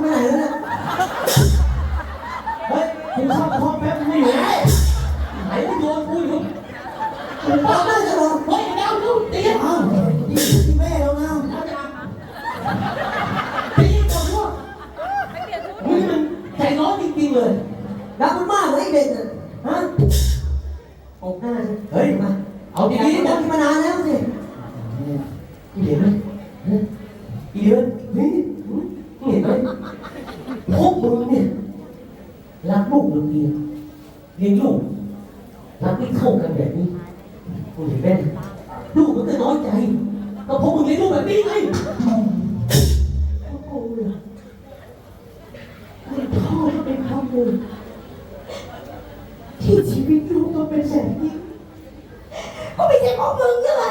ไปไหนแล้วเนี่ฮ้ยกูเข้ากระท่อมแป๊บมึไม่อยู่ได้ไหนมึโดนกูอยู่กูปอกได้ตลอดเฮ้ยแล้วลูกตีอ้าวนี่ที่แม่เรานะจังตีกับพวกมึงมันใจร้อนจริงๆเลยรักมันมากเลยไอ้เด็กฮะตบหน้าฉันเฮ้ยมาเอาดีๆนะมานานแล้วสิอีเดือนอีเดือนนี่ รักลูกหรือเมียเลี้ยงลูกรักไม่เท่ากันแบบนี้กูเห็นไหมลูกมันก็น้อยใจก็เพราะมึงเลี้ยงลูกแบบนี้ไงกูเหรอเป็นพ่อที่เป็นพ่อมึงที่ชีวิตลูกมันเป็นแบบนี้ก็ไม่ใช่ของมึงใช่ไหม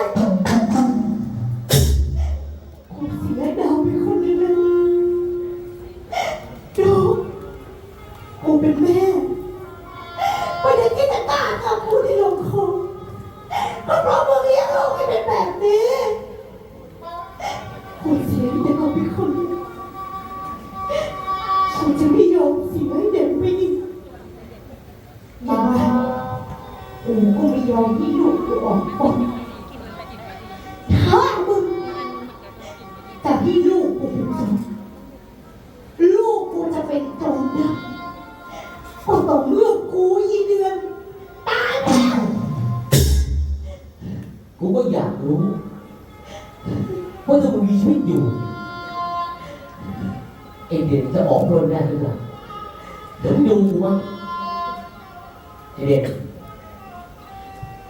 กูเสียดาวไปคนหนึงฉันจะไม่ยอมเสียเด็กไปอีกยังไงกูก็ไม่ยอมให้ลูกกูออกก่อนถ้ามึงจะให้ลูกกูเป็นจรลูกกูจะเป็นโจรนะก็ต่องเมื่อก ว่าถ้ามึงมีชีวิตอยู่ เอเดนจะออกรนได้หรือเปล่าเดี๋ยวดูกูมั้งเอเดน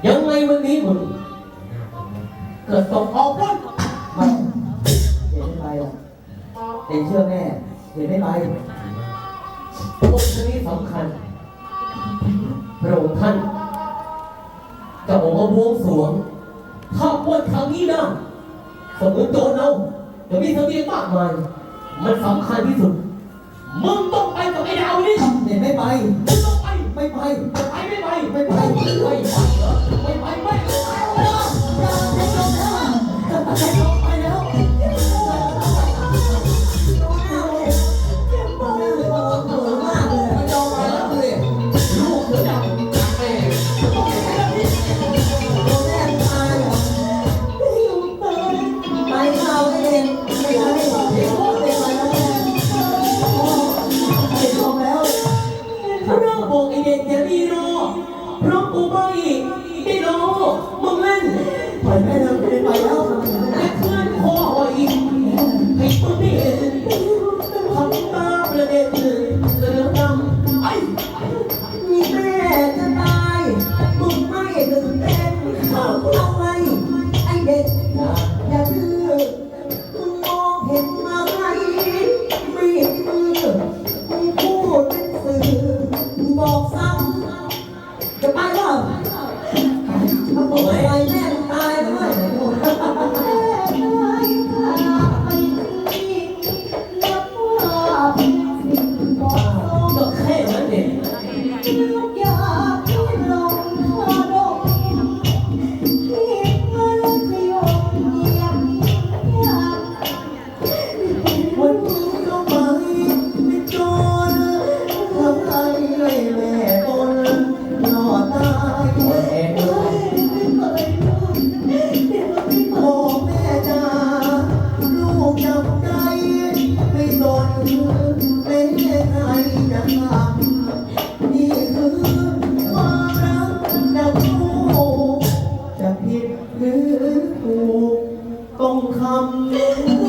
ยังไงวันนี้มึงเกิดส่งออกรถไม่เห็นไม่ไปหรอกเด็กเชื่อแม่เห็นไม่ไปองค์นี้สำคัญพระองค์ท่านจะออกมาบวงสรวงถ้าปวดทางนี้นะ สมือนโจรเอาเดี๋ยวมีเสบียงมากมายมันสำคัญที่สุด มึงต้องไปกับไอ้ดาวนี่เห็นไม่ไปมึงต้องไป ไม่ไปจะไปไม่ไป ไม่ไป ไม่ไปเหรอไม่ไป ไม่ไป เด็ดอย่ารีรอเพราะกูไม่ได้รอมึงเล่นถอยแม่เพื่ ถูกต้องคำ